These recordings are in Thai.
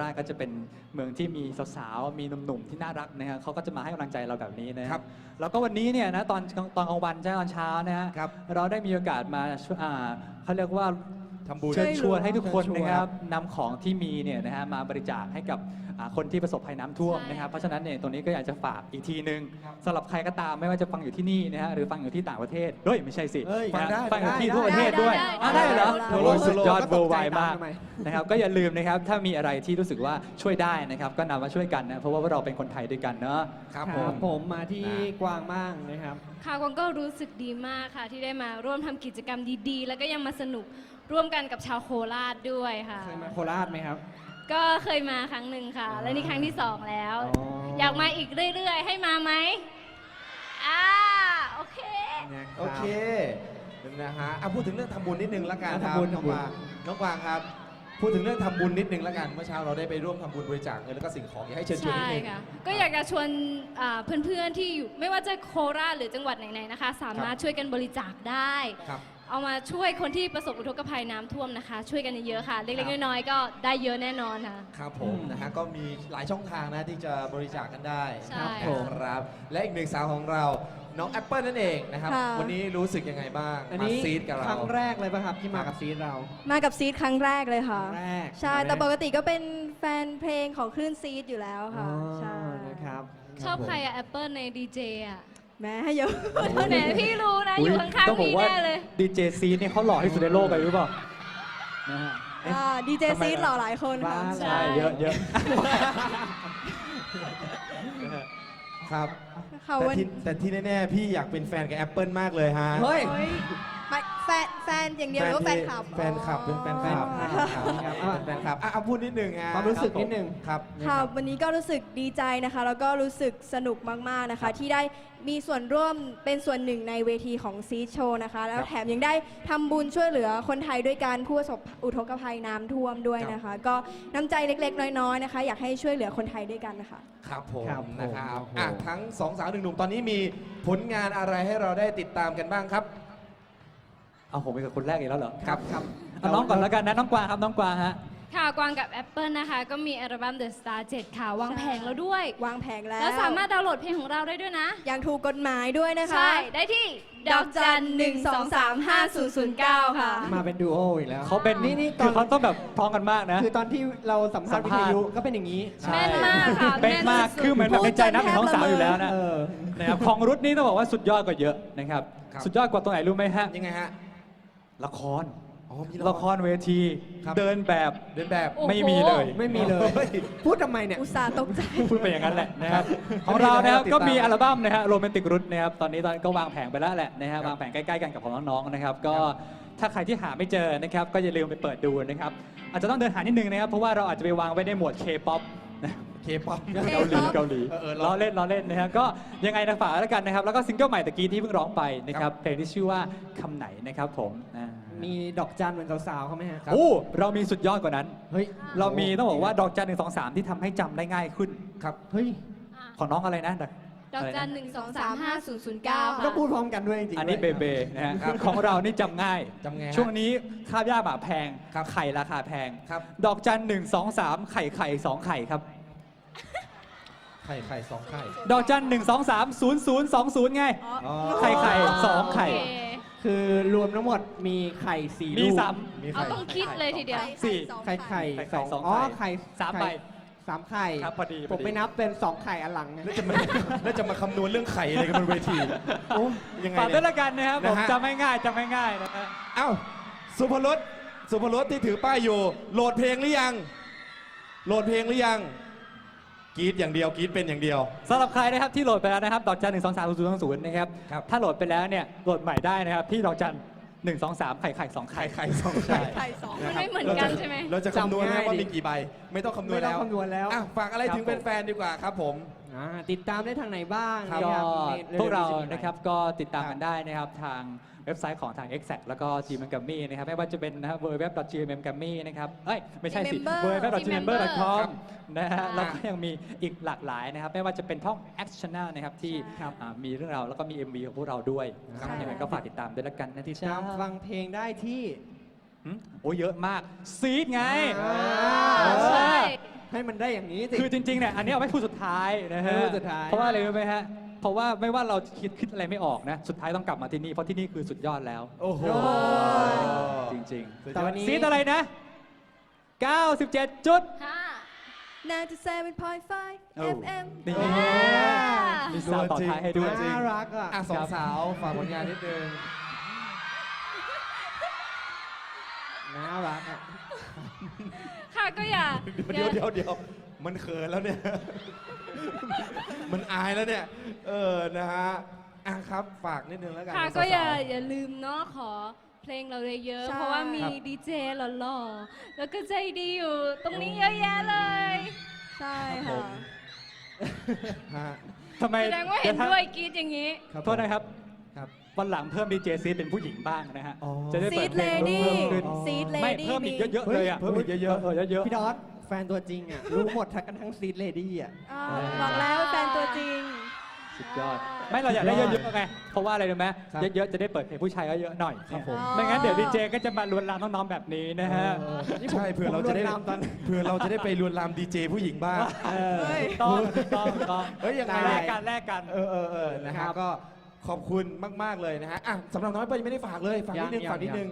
ราชก็จะเป็นเมืองที่มีสาวๆมีหนุ่มๆที่น่ารักนะฮะเขาก็จะมาให้กำลังใจเราแบบนี้นะฮะครับแล้วก็วันนี้เนี่ยนะตอนตอนกลางวันใช่ไหมตอนเช้านะฮะครับ เราได้มีโอกาสมาช่วยอ่าเขาเรียกว่า ทำบุญ เชิญชวนให้ทุกคนเชิญชวนนะครับนำของที่มีเนี่ยนะฮะมาบริจาคให้กับ อ่าคนที่ประสบภัยน้ำท่วมใช่นะครับเพราะฉะนั้นเนี่ยตรงนี้ก็อยากจะฝากอีกทีนึงสำหรับใครก็ตามไม่ว่าจะฟังอยู่ที่นี่นะฮะหรือฟังอยู่ที่ต่างประเทศเฮ้ยไม่ใช่สิเฮ้ยนะฮะฟังได้ฟังอยู่ที่ได้ทั่วประเทศด้วยได้อะได้เหรอได้ โอ้โหได้สุดยอดก็ตเวกอร์ไวใจตามมากทำไมนะครับก็อย่าลืมนะครับถ้ามีอะไรที่รู้สึกว่าช่วยได้นะครับ ก็นำมาช่วยกันนะเพราะว่าเราเป็นคนไทยด้วยกันเนาะ ครับคผรับม ผมมาที่นะกวางบ้างนะครับ ค่ะกวางก็รู้สึกดีมากค่ะ ที่ได้มาร่วมทำกิจกรรมดีๆ แล้วก็ยังมาสนุกร่วมกันกับชาวโคราชด้วยค่ะ เคยมาโคราชไหมครับ ก็เคยมาครั้งหนึ่งค่ะ และนี่ครั้งที่สองแล้ว อ๋อออยากมาอีกเรื่อย ๆ ให้มาไหมอ่าโอเค นะครับ โอเคนะฮะอะพูดถึงเรื่องทำบุญนิดนึงละกันครับทำบุญน้องกวางน้องกวางครับ พูดถึงเรื่องทำบุญนิดนึงละกันเมื่อเช้าเราได้ไปร่วมทำบุญบริจาคเงินแล้วก็สิ่งของอยากให้เชิญชวนนิใช่ดนึง ค่ะ ก็อยากจะชวนอ่าเพื่อนๆที่อยู่ไม่ว่าจะโคราชหรือจังหวัดไหนๆนะคะ สามารถช่วยกันบริจาคได้ ครับ เอามาช่วยคนที่ประสบอุทกภัยน้ำท่วมนะคะ ช่วยกันเยอะๆค่ะ เล็กครับๆน้อยๆก็ได้เยอะแน่นอนค่ะ ครับผมนะฮะก็มีหลายช่องทางนะที่จะบริจาคกันได้ใช่นะครับและอีกหนึ่งสาวของเราน้องแอปเปิลนั่นเองนะครับ ค่ะ วันนี้รู้สึกยังไงบ้าง อันมานี้ซีดกับคเรา รั้งแรกเลยป่ะครับที่มากับซีดเรา มากับซีดครั้งแรกเลยค่ะ ครั้งแรกใช่แต่ปกติก็เป็นแฟนเพลงของคลื่นซีดอยู่แล้วอ๋ค่ะอใช่ นะครับ ชอบใครอะแอปเปิลในดีเจอะ แม้ให้เยอะแหมพี่รู้นะอยู่ข้างต้องๆบอกพี่ว่าแน่เลย ดีเจซีเนี่ยเขาหล่อที่สุดในโลกเลยหรือเปล่านะฮะเอ๊ะ ดีเจทำไมซีดล่ะ หล่อหลายคนค่ะบ้าใช่ ใช่เยอะเยอะครับ ค่ะแต่วันที่แต่ที่แน่ๆ พี่อยากเป็นแฟนกับแอปเปิลมากเลยฮะ เฮ้ยโอ๊ยไม่แฟนแฟนอย่างเดียวหรือว่าแฟนคลับแฟนคลับเป็นแฟนคลับอ๋อ ครับเป็นแฟนคลับอะเอาพูดนิดนึงฮะความรู้สึกนิดนึงครับค่ะ วันนี้ก็รู้สึกดีใจนะคะ แล้วก็รู้สึกสนุกมาก ๆ นะคะ ที่ได้มีส่วนร่วมเป็นส่วนหนึ่งในเวทีของซีโชว์นะคะ แล้วแถมยังได้ทำบุญช่วยเหลือคนไทยด้วยการผู้ประสบอุทกภัยน้ำท่วมด้วยนะคะ ก็น้ำใจเล็ก ๆ น้อย ๆ นะคะ อยากให้ช่วยเหลือคนไทยด้วยกันนะคะ ครับผมครับผมนะครับโอ้โหอะทั้งสองสาวหนึ่งหนุ่มตอนนี้มีผลงานอะไรให้เราได้ติดตามกันบ้างครับ เอาผมเป็นกับคนแรกอีกแล้วเหรอครับครับเอาน้องก่อนแล้วกันนะน้องกวางครับน้องกวางฮะ ค่ะกวางกับ Apple นะคะ ก็มีอัลบั้ม The Star 7 ค่ะ วางแผงแล้วด้วย วางแผงแล้วแล้วสามารถดาวน์โหลดเพลงของเราได้ด้วยนะ อย่างถูกกฎหมายด้วยนะคะ ใช่ ได้ที่ดอกจันหนึ่งสองสามห้าศูนย์ศูนย์เก้าค่ะ มาเป็นดูโออีกแล้ว เขาเป็นนี่นี่ตคืออนเขาต้องแบบพ้องกันมากนะ คือตอนที่เราสัมภาษณ์สัวิมภาทษณ์ยุก็เป็นอย่างนี้ใช่แม่นมากค่ะเป็นมากแม่นสุดๆคือเหมือนแบบในใจนับเป็นท้องสาวอยู่แล้วนะเออนะครับของรุดนี่ต้องบอกว่าสุดยอดกว่าเยอะนะครับ ครับ สุดยอดกว่าตรงไหนรู้ไหมฮะ ยังไงฮะ ละครอ๋อมีละครเวที ครับ เดินแบบเดินแบบโอ้โห ไม่มีเลยไม่มีเลยฮ้พูดทำไมเนี่ย อุตส่าห์ตกใจ พูดไปอย่างนั้นแหละนะครับครับของเรานะครับติดตามก็มีอัลบั้มนะฮะโรแมนติกรุดนะครับตอนนี้ตอนนก็วางแผงไปแล้วแหละนะฮะวางแผงใกล้ๆกันกับของน้องๆนะครับ ก็ถ้าใครที่หาไม่เจอนะครับ ก็อย่าลืมไปเปิดดูนะครับอาจจะต้องเดินหานิดนึงนะครับ เพราะว่าเราอาจจะไปวางไว้ในหมวด K-POP นะเคป๊อป เกาหลีเกาหลีเออเออล้อเล่นล้อเล่นนะครับก็ยังไงนะฝากแล้วกันนะครับ แล้วก็ซิงเกิลใหม่ตะกี้ที่เพิ่งร้องไปนะครับเพลงที่ชื่อว่าคำไหนนะครับผมอ่า มีดอกจันเหมือนสาวๆเขาไหมฮะโอ้เรามีสุดยอดกว่านั้น เฮ้ยเรามีต้องบอกว่าดอกจันหนึ่งสองสามที่ทำให้จำได้ง่ายขึ้น ครับ เฮ้ยของน้องอะไรนะดอกจันหนึ่งสองสามห้าศูนย์ศูนย์เก้าก็ค่ะ พูดพร้อมกันด้วยจริงๆอันนี้เบด้วย เบนะฮะของเรานี่จำง่ายจำไงฮะช่วงนี้ข้าวยาหมาแพงครับ ไข่ราคาแพง ครับ ดอกจันหนึ่งสองสามไข่ไข่สองไข่ครับ ไข่ไข่สองไข่ ดอกจันหนึ่งสองสามศูนย์ศูนย์สองศูนย์ไง อ๋อ ไข่ไข่สองไข่โเค คือรวมทั้งหมดมีไข่สี่มีลูกสามมีเอาไข่ต้องคิดเลยทีเดียว สี่ ไข่ไข่ไข่สองสองอ๋อไข่ไข่สามใบ ไข่สามไข่ครับพอดีพผอมดีไปนับเป็นสองไข่อันหลังนะ แล้วจะมาแล้วจะมาคำนวณเรื่องไข่อะไรกันบนเวทีโอ้ยังไงฝากเนี่ด้วยยละกันนะครับผมนะฮะจำไม่ง่ายจำไม่ง่ายนะฮะเอ้าสุภรสสุภรสที่ถือป้ายอยู่ โหลดเพลงหรือยัง โหลดเพลงหรือยัง กรีดอย่างเดียวกรีดเป็นอย่างเดียว สำหรับใครนะครับที่โหลดไปแล้วนะครับดอกจันหนึ่งสองสามศูนย์ศูนย์ศูนย์นะครับครับถ้าโหลดไปแล้วเนี่ยโหลดใหม่ได้นะครับที่ดอกจันหนึ่งสองสามไข่ไข่สองไข่ไข่ไข่สองไข่ไข่สองมันไม่เหมือนกันใช่ไหมเราจะคำนวณจำง่าให้ยว่าดิมีกี่ใบ ไม่ต้องคำนวณไม่ต้แล้องวคำนวณแล้ว อะฝากอะไรถึงแฟนๆดีกว่าครับผม อ่าติดตามได้ทางไหนบ้างก็เนี่ยมีพวกเราจะมีอไนะครับก็ติดตามกันได้นะครับทาง เว็บไซต์ของทาง Exact แล้วก็ g m m g a m m y นะครับไม่ว่าจะเป็นนะครับ www.gmmgammy นะครับเอ้ยไม่ใช่สิ Gmember www.gmember.com นะฮะอ่าแล้วก็ยังมีอีกหลากหลายนะครับ ไม่ว่าจะเป็นท่อง Action Channel นะครับที่ครับอ่ามีเรื่องราวแล้วก็มี MV ของพวกเราด้วยครับใช่ยังไงก็ฝากติดตามด้วยละกันนะที่ตามฟังเพลงได้ที่หึโอ้เยอะมากซีดไงอ่า เออใช่ ให้มันได้อย่างนี้สิ คือจริงๆเนี่ยอันนี้เอาไว้พูดสุดท้ายนะฮะเออสุดท้าย เพราะว่าอะไรรู้ไหมฮะ เพราะว่าไม่ว่าเราจะคิดคิดอะไรไม่ออกนะ สุดท้ายต้องกลับมาที่นี่ เพราะที่นี่คือสุดยอดแล้ว โอ้โห จริงสุดยอดแต่วันนี้ๆซีดอะไรนะ 97 จุด ห้า97.5โอ้ FM นี่โอ้โหมีสาวต่อท้ายให้ด้วย น่ารักอะ อะสองสาวฝากผลงานนิดนึงน่ารักอะ ค่ะก็อย่าเดี๋ยวเดี๋ยวเดี๋ยวมันเขินแล้วเนี่ย มันอายแล้วเนี่ย เออ นะฮะ อะครับ ฝากนิดนึงแล้วกันค่ะนะก็อย่าสวๆอย่าลืมเนาะขอเพลงเราเยอะๆใช่ เพราะว่ามีครับ ดีเจหล่อๆ แล้วก็ใจดีอยู่ ตรงนี้เยอะแยะเลย ใช่ครับผค่ะ ม ฮะทำไมแสดงว่าเห็นด้วยกรีดอย่างนี้ ครับโทษนะครับ ครับ วันหลังเพิ่มดีเจซีดเป็นผู้หญิงบ้างนะฮะ อ๋อ จะได้ซีเปิดดเพเลลงดี้เพิ่มขึ้น ซีดเลไม่ดี้ เพิ่มอีกเยอะๆเลยอะเพิ่มอีกเยอะๆ เออเยอะพี่ดอส แฟนตัวจริงอะ รู้หมดทั้งกันทั้งซีดเลดี้อะ อ่าบอกแล้วแฟนตัวจริงๆสุดยอด ไม่เราอยากได้เยอะๆไงเพราะว่าอะไรรู้ไหมครับเยอะๆจะได้เปิดเพลงผู้ชายเยอะๆหน่อยครับผม ไม่งั้นเดี๋ยวดีเจก็จะมาลวนลามน้องๆแบบนี้นะฮะใช่เผื่อเราจะได้ผมลวนลามตอน เผื่อเราจะได้ไปลวนลามดีเจผู้หญิงบ้าง เออเฮ้ย ต้องต้องต้องเฮ้ยยังไง แลกกันแลกกัน เออเออเออนะฮะครับก็ขอบคุณมาก ๆ เลยนะฮะอะสำหรับน้องเปิ้ลยังไม่ได้ฝากเลย ฝากนิดนึง ยังฝากนิดนึง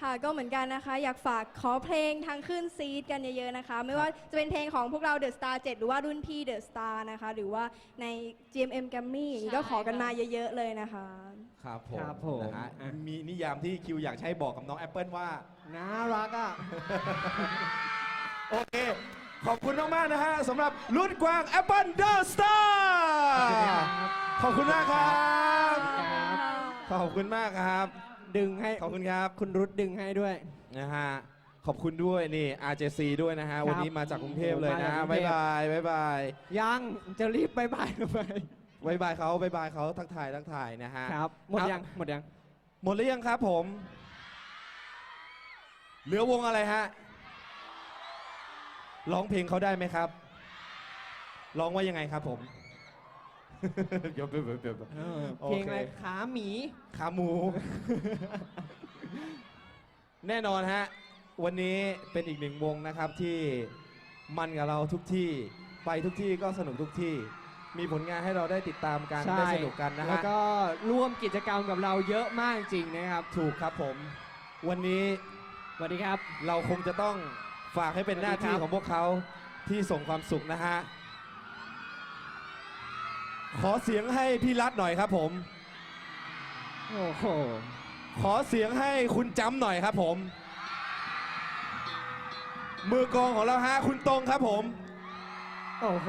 ค่ะก็เหมือนกันนะคะ อยากฝากขอเพลงทางขึ้นซีดกันเยอะๆนะคะ ไม่ว่าจะเป็นเพลงของพวกเรา The Star 7หรือว่ารุ่นพี่ The Star นะคะ หรือว่าใน GMM g r a m m y อย่างนี้ก็ขอกันมาเยอะๆเลยนะคะ ครับผมครับผมนะฮะอะ มีนิยามที่คิวอยากจะให้บอกกับน้องแอปเปิลว่า น่ารักอะ โอเค ขอบคุณมากๆนะฮะสำหรับรุ่นกวาง Apple The Star ขอบคุณมากครับ ขอบคุณมากครับ ดึงให้ขอบคุณครับ คุณรุดดึงให้ด้วย นะฮะ ขอบคุณด้วยนี่ RJC ด้วยนะฮะครับวันนี้มาจากกรุงเทพเลยนะมาจากกรุบ๊างยเทพ บายบ๊ายบายยังจะรีบไปบายทำไมบ๊ายบายเขาบ๊ายบายเขาทักทายทักทายนะฮะครับ หมดยังหมดยัง หมดหรือยังครับผม เหลือวงอะไรฮะ ร้องเพลงเขาได้ไหมครับ ร้องว่ายังไงครับผม เดี๋ยวเดี๋ยวเดี๋ยวเดี๋ยวโอเคเพลงอะไรขาหมี ขาหมู แน่นอนฮะ วันนี้เป็นอีกหนึ่งวงนะครับที่มันกับเราทุกที่ ไปทุกที่ก็สนุกทุกที่ มีผลงานให้เราได้ติดตามกันใช่ได้สนุกกันนะแล้วฮะก็ร่วมกิจกรรมกับเราเยอะมากจริงนะครับ ถูกครับผม วันนี้สวัสดีครับ เราคงจะต้องฝากให้เป็นหน้าที่สวัสดีครับของพวกเขาที่ส่งความสุขนะฮะ ขอเสียงให้พี่รัฐหน่อยครับผม โอ้โห ขอเสียงให้คุณจำหน่อยครับผม มือกลองของเราฮะคุณตรงครับผม โอ้โห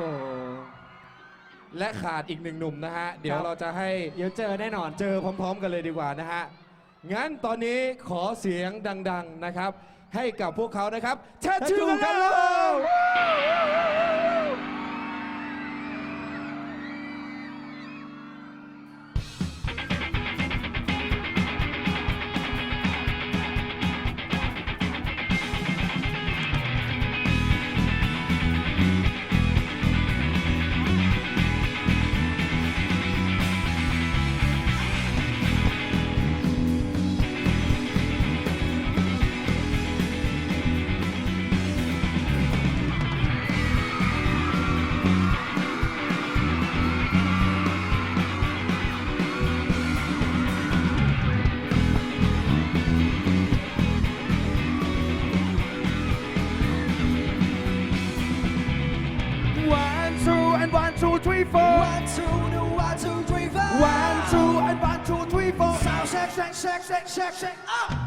และขาดอีกหนึ่งหนุ่มนะฮะ เดี๋ยวครับเราจะให้เดี๋ยวเจอแน่นอน เจอพร้อม ๆ กันเลยดีกว่านะฮะ งั้นตอนนี้ขอเสียงดัง ๆนะครับ ให้กับพวกเขานะครับแชทชื่อกัน Tattoo เลกันเลย three, four. One, two, one, two, three, four. One, two, and one, two, three, four. Sound check, check, check, check, check, check. Up.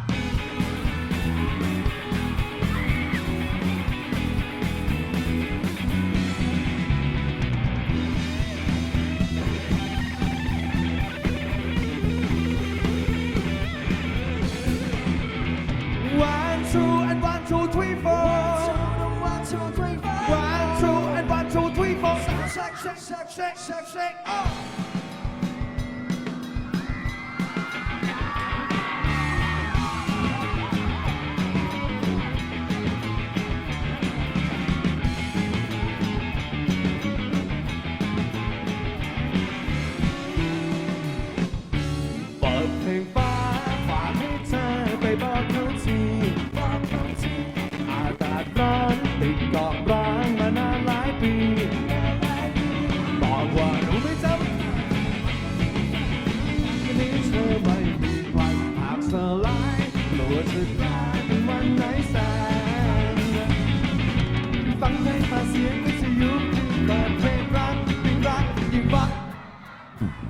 shake, shake, shake. Oh.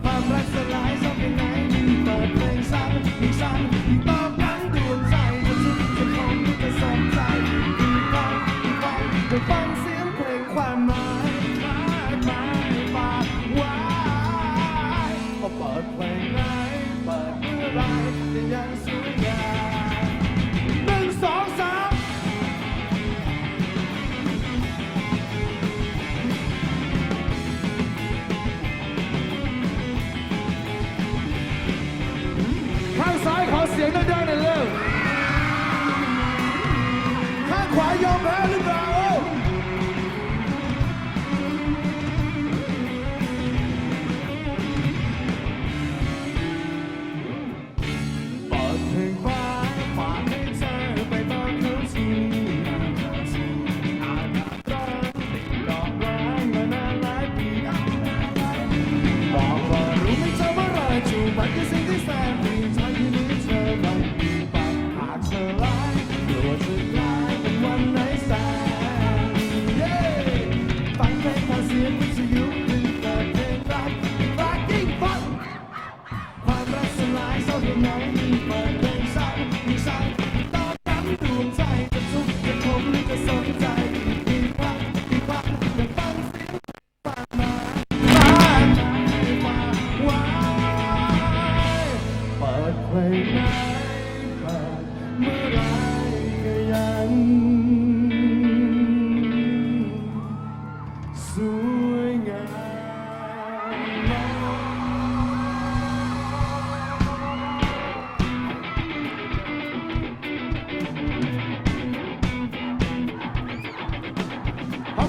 ความรักสลายซ้ำไปไหนเปิดเพลงสั้นอีกสั้นอีกต่อ in the dirty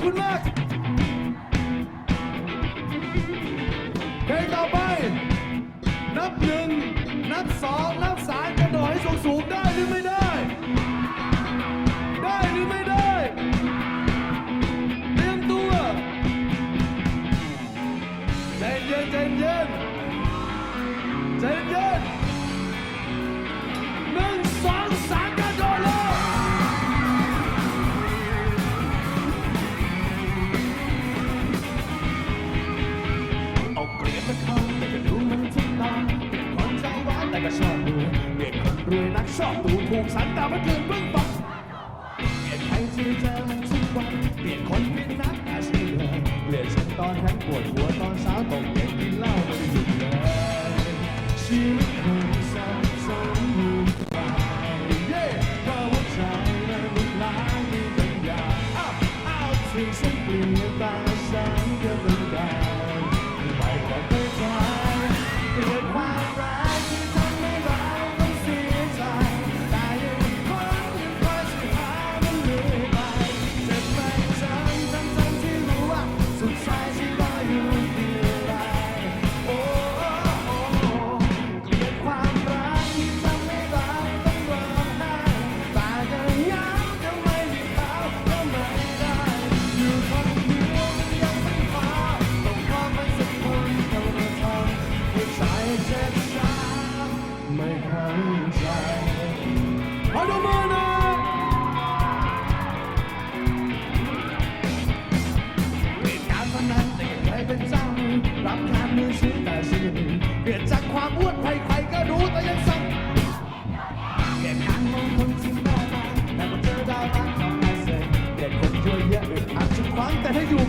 good luck.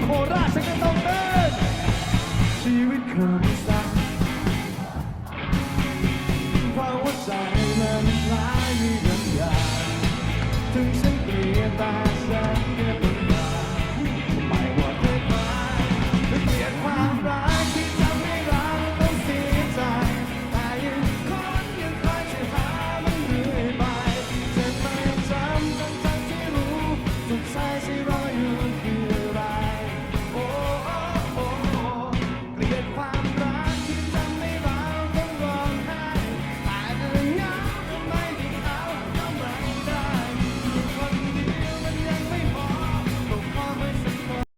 โคราชฉันก็ต้องเป็นชีวิตคือ